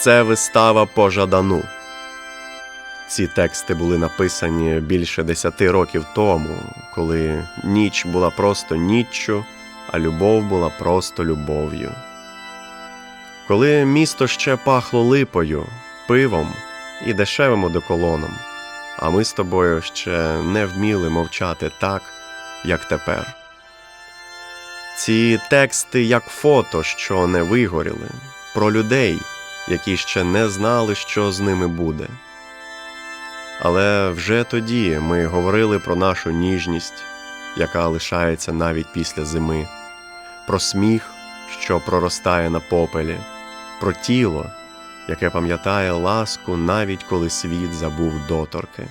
Це вистава по Жадану. Ці тексти були написані більше десяти років тому, коли ніч була просто ніччю, а любов була просто любов'ю. Коли місто ще пахло липою, пивом і дешевим одеколоном, а ми з тобою ще не вміли мовчати так, як тепер. Ці тексти як фото, що не вигоріли, про людей, які ще не знали, що з ними буде. Але вже тоді ми говорили про нашу ніжність, яка лишається навіть після зими, про сміх, що проростає на попелі, про тіло, яке пам'ятає ласку навіть коли світ забув доторки.